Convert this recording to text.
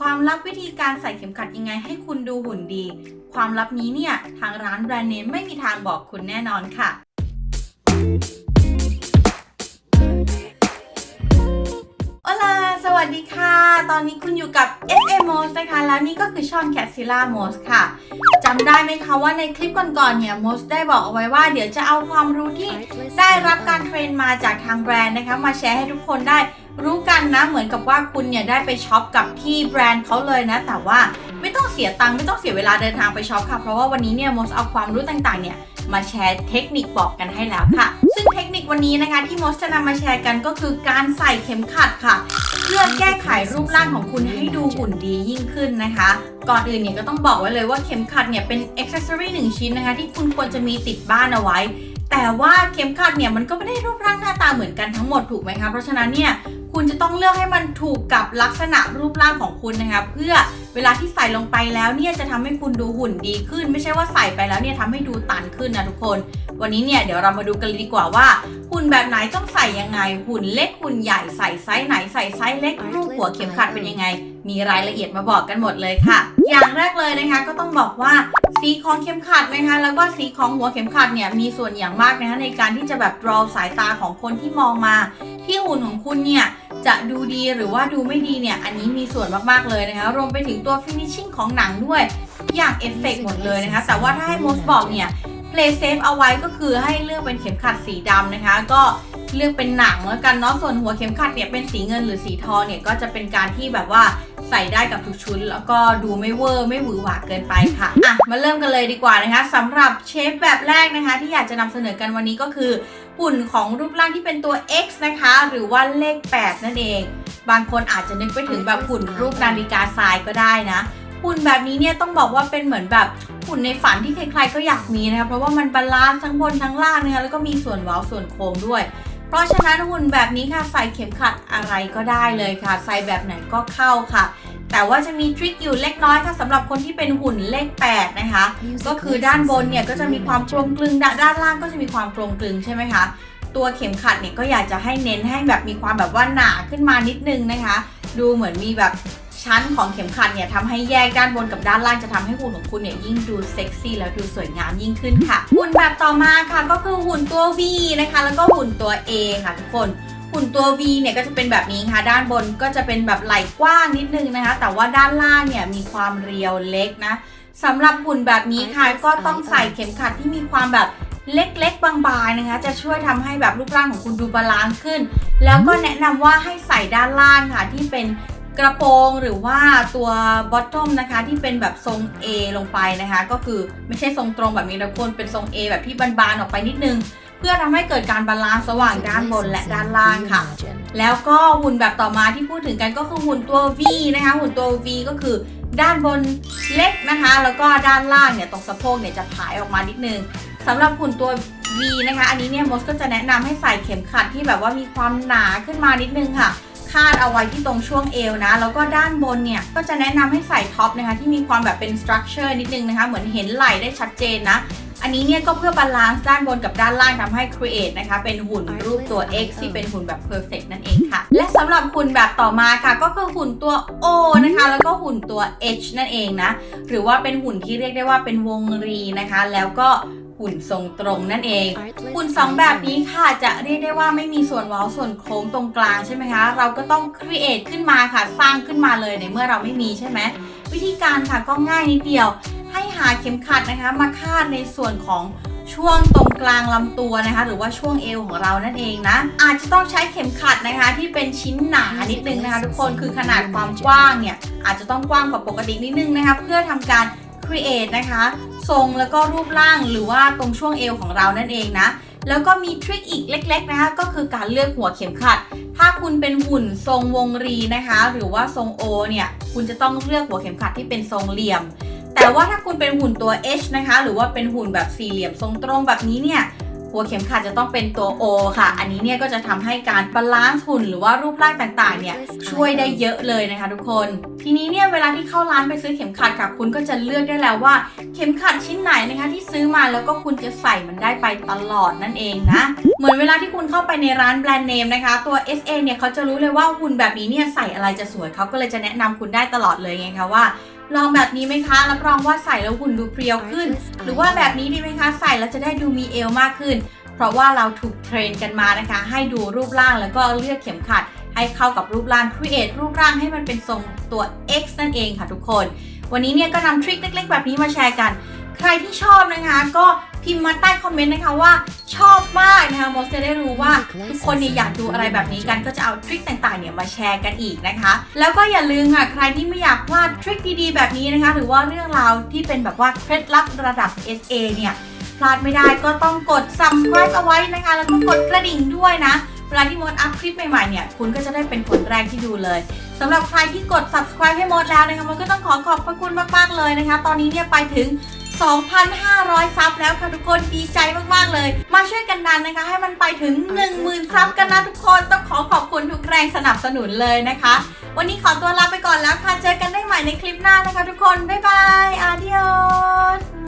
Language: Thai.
ความลับวิธีการใส่เข็มขัดยังไงให้คุณดูหุ่นดี ความลับนี้เนี่ยทางร้านแบรนด์เนมไม่มีทางบอกคุณแน่นอนค่ะ โอลาสวัสดีค่ะ ตอนนี้คุณอยู่กับ SMOs นะคะ แล้วนี่ก็คือช่อง c a t s i l l a m o s ค่ะจำได้ไหมคะว่าในคลิปก่อนๆเนี่ย m o s ได้บอกเอาไว้ว่าเดี๋ยวจะเอาความรู้ที่ได้รับการเทรนมาจากทางแบรนด์นะคะ มาแชร์ให้ทุกคนได้ รู้กันนะเหมือนกับว่าคุณเนี่ยได้ไปช็อปกับที่แบรนด์เขาเลยนะ แต่ว่าไม่ต้องเสียตังค์ไม่ต้องเสียเวลาเดินทางไปช็อปค่ะ เพราะว่าวันนี้เนี่ย m o s เอาความรู้ต่างๆ เนี่ยมาแชร์เทคนิคบอกกันให้แล้วค่ะ ซึ่งเทคนิควันนี้นะคะที่มดจะนำมาแชร์กันก็คือการใส่เข็มขัดค่ะ เพื่อแก้ไขรูปร่างของคุณให้ดูหุ่นดียิ่งขึ้นนะคะ ก่อนอื่นเนี่ยก็ต้องบอกไว้เลยว่าเข็มขัดเนี่ยเป็นอ็อกเซอรี่หนึ่งชิ้นนะคะ ที่คุณควรจะมีติดบ้านเอาไว้แต่ว่าเข็มขัดเนี่ยมันก็ไม่ได้รูปร่างหน้าตาเหมือนกันทั้งหมดถูกไหมคะ เพราะฉะนั้นเนี่ย คุณจะต้องเลือกให้มันถูกกับลักษณะรูปร่างของคุณนะคะเพื่อเวลาที่ใส่ลงไปแล้วเนี่ยจะทำให้คุณดูหุ่นดีขึ้น ไม่ใช่ว่าใส่ไปแล้วเนี่ยทำให้ดูตันขึ้นนะทุกคนวันนี้เนี่ยเดี๋ยวเรามาดูกันเลยดีกว่าว่า หุ่นแบบไหนต้องใส่ยังไง หุ่นเล็กหุ่นใหญ่ใส่ไซส์ไหนใส่ไซส์เล็กรูปหัวเข็มขัดเป็นยังไง มีรายละเอียดมาบอกกันหมดเลยค่ะ อย่างแรกเลยนะคะก็ต้องบอกว่าสีของเข็มขัดนะคะแล้วก็สีของหัวเข็มขัดเนี่ยมีส่วนอย่างมากนะคะในการที่จะแบบ draw สายตาของคนที่มองมา ที่หุ่นของคุณเนี่ยจะดูดีหรือว่าดูไม่ดีเนี่ยอันนี้มีส่วนมากๆเลยนะคะรวมไปถึงตัว finishing ของหนังด้วยทุกอย่างเอฟเฟกหมดเลยนะคะแต่ว่าถ้าให้มดบอกเนี่ย play safe เอาไว้ก็คือให้เลือกเป็นเข็มขัดสีดำนะคะ ก็เลือกเป็นหนังแล้วกันเนาะส่วนหัวเข็มขัดเนี่ยเป็นสีเงินหรือสีทองเนี่ยก็จะเป็นการที่แบบว่าใส่ได้กับทุกชุด แล้วก็ดูไม่เวอร์ไม่หวือหวาเกินไปค่ะอะมาเริ่มกันเลยดีกว่านะคะสำหรับเชฟแบบแรกนะคะ ที่อยากจะนำเสนอกันวันนี้ก็คือหุ่นของรูปร่างที่เป็นตัว X นะคะ หรือว่าเลข 8 นั่นเอง บางคนอาจจะนึกไปถึงแบบหุ่นรูปนาฬิกาทรายก็ได้นะ หุ่นแบบนี้เนี่ยต้องบอกว่าเป็นเหมือนแบบหุ่นในฝันที่ใครๆก็อยากมีนะคะเพราะว่ามันบาลานซ์ทั้งบนทั้งล่างนะคะแล้วก็มีส่วนเว้าส่วนโค้งด้วย เพราะฉะนั้นหุ่นแบบนี้ค่ะใส่เข็มขัดอะไรก็ได้เลยค่ะ ใส่แบบไหนก็เข้าค่ะ แต่ว่าจะมีทริคอยู่เล็กน้อยค่ะสำหรับคนที่เป็นหุ่นเลข 8 นะคะ ก็คือด้านบนเนี่ยก็จะมีความกลมกลึงด้านด้านล่างก็จะมีความกลมกลึงใช่ไหมคะตัวเข็มขัดเนี่ยก็อยากจะให้เน้นให้แบบมีความแบบว่าหนาขึ้นมานิดนึงนะคะ ดูเหมือนมีแบบ ชั้นของเข็มขัดเนี่ยทำให้แยกด้านบนกับด้านล่างจะทำให้หุ่นของคุณเนี่ยยิ่งดูเซ็กซี่แล้วดูสวยงามยิ่งขึ้นค่ะ หุ่นแบบต่อมาค่ะก็คือหุ่นตัว V นะคะ แล้วก็หุ่นตัว A ค่ะทุกคนหุ่นตัว V เนี่ยก็จะเป็นแบบนี้ค่ะ ด้านบนก็จะเป็นแบบไหล่กว้างนิดนึงนะคะ แต่ว่าด้านล่างเนี่ยมีความเรียวเล็กนะสำหรับหุ่นแบบนี้ค่ะก็ต้องใส่เข็มขัดที่มีความแบบเล็กๆ บางๆนะคะ จะช่วยทำให้แบบรูปร่างของคุณดูบาลานซ์ขึ้น แล้วก็แนะนำว่าให้ใส่ด้านล่างค่ะที่เป็น กระโปรงหรือว่าตัวบอททอมนะคะที่เป็นแบบทรง A ลงไปนะคะ ก็คือไม่ใช่ทรงตรงแบบนี้นะคนเป็นทรง A แบบที่บานๆออกไปนิดนึง เพื่อทำให้เกิดการบาลานซ์ระหว่างด้านบนและด้านล่างค่ะ แล้วก็หุ่นแบบต่อมาที่พูดถึงกันก็คือหุ่นตัว V นะคะ หุ่นตัว V ก็คือด้านบนเล็กนะคะ แล้วก็ด้านล่างเนี่ยตรงสะโพกเนี่ยจะผายออกมานิดนึงสำหรับหุ่นตัว V นะคะ อันนี้เนี่ยมดก็จะแนะนำให้ใส่เข็มขัดที่แบบว่ามีความหนาขึ้นมานิดนึงค่ะคาดเอาไว้ที่ตรงช่วงเอวนะ แล้วก็ด้านบนเนี่ย ก็จะแนะนำให้ใส่ท็อปนะคะที่มีความแบบเป็นสตรัคเจอร์นิดนึงนะคะ เหมือนเห็นไหล่ได้ชัดเจนนะ อันนี้เนี่ยก็เพื่อบาลานซ์ด้านบนกับด้านล่างทำให้ create นะคะ เป็นหุ่นรูปตัว X ที่เป็นหุ่นแบบ perfect นั่นเองค่ะ และสำหรับหุ่นแบบต่อมาค่ะ ก็คือหุ่นตัว O นะคะ แล้วก็หุ่นตัว H นั่นเองนะ หรือว่าเป็นหุ่นที่เรียกได้ว่าเป็นวงรีนะคะ แล้วก็ หุ่นทรงตรงนั่นเอง หุ่นสองแบบนี้ค่ะจะเรียกได้ว่าไม่มีส่วนเว้าส่วนโค้งตรงกลางใช่ไหมคะ เราก็ต้อง create ขึ้นมาค่ะ สร้างขึ้นมาเลยในเมื่อเราไม่มีใช่ไหม วิธีการค่ะก็ง่ายนิดเดียว ให้หาเข็มขัดนะคะมาคาดในส่วนของช่วงตรงกลางลำตัวนะคะ หรือว่าช่วงเอวของเรานั่นเองนะ อาจจะต้องใช้เข็มขัดนะคะ ที่เป็นชิ้นหนานิดนึงนะคะ ทุกคนคือขนาดความกว้างเนี่ยอาจจะต้องกว้างกว่าปกตินิดนึงนะคะ เพื่อทำการ create นะคะ ทรงแล้วก็รูปร่างหรือว่าตรงช่วงเอวของเรานั่นเองนะ แล้วก็มีทริคอีกเล็ก ๆ นะคะก็คือการเลือกหัวเข็มขัด ถ้าคุณเป็นหุ่นทรงวงรีนะคะ หรือว่าทรงโอเนี่ยคุณจะต้องเลือกหัวเข็มขัดที่เป็นทรงเหลี่ยม แต่ว่าถ้าคุณเป็นหุ่นตัว H นะคะ หรือว่าเป็นหุ่นแบบสี่เหลี่ยมทรงตรงแบบนี้เนี่ย หัวเข็มขัดจะต้องเป็นตัว O ค่ะ อันนี้เนี่ยก็จะทำให้การบาลานซ์หุ่นหรือว่ารูปร่างต่างๆ เนี่ยช่วยได้เยอะเลยนะคะทุกคน ทีนี้เนี่ยเวลาที่เข้าร้านไปซื้อเข็มขัดค่ะคุณก็จะเลือกได้แล้วว่า เข็มขัดชิ้นไหนนะคะที่ซื้อมาแล้วก็คุณจะใส่มันได้ไปตลอดนั่นเองนะ เหมือนเวลาที่คุณเข้าไปในร้านแบรนด์เนมนะคะ ตัว SA เนี่ยเขาจะรู้เลยว่าหุ่นแบบนี้เนี่ยใส่อะไรจะสวยเขาก็เลยจะแนะนำคุณได้ตลอดเลยไงคะว่า ลองแบบนี้ไหมคะ รับรองว่าใส่แล้วหุ่นดูเพรียวขึ้น หรือว่าแบบนี้ดีไหมคะ ใส่แล้วจะได้ดูมีเอวมากขึ้น เพราะว่าเราถูกเทรนกันมานะคะ ให้ดูรูปร่างแล้วก็เลือกเข็มขัด ให้เข้ากับรูปร่าง create รูปร่างให้มันเป็นทรงตัว X นั่นเองค่ะทุกคน วันนี้เนี่ยก็นำทริคเล็ก ๆ แบบนี้มาแชร์กัน ใครที่ชอบนะคะ ก็ พิมพ์มาใต้คอมเมนต์นะคะว่าชอบมากนะคะโมจะได้รู้ว่าทุกคนเนี่ยอยากดูอะไรแบบนี้กันก็จะเอาทริคต่างๆเนี่ยมาแชร์กันอีกนะคะ แล้วก็อย่าลืมค่ะใครที่ไม่อยากพลาดทริคดีๆแบบนี้นะคะ หรือว่าเรื่องราวที่เป็นแบบว่าเคล็ดลับระดับ SA เนี่ยพลาดไม่ได้ก็ต้องกด subscribe เอาไว้นะคะ แล้วก็กดกระดิ่งด้วยนะเวลาที่มดอัพคลิปใหม่ๆเนี่ยคุณก็จะได้เป็นคนแรกที่ดูเลยสำหรับใครที่กด subscribe ให้มดแล้วนะคะมดก็ต้องขอขอบพระคุณมากๆเลยนะคะ ตอนนี้เนี่ยไปถึง 2,500 ซับแล้วค่ะทุกคนดีใจมากๆเลย มาช่วยกันดันนะคะ ให้มันไปถึง 10,000 ซับกันนะทุกคนต้องขอขอบคุณทุกแรงสนับสนุนเลยนะคะ วันนี้ขอตัวลาไปก่อนแล้วค่ะ เจอกันได้ใหม่ในคลิปหน้านะคะทุกคน บ๊ายบายอาดิโอส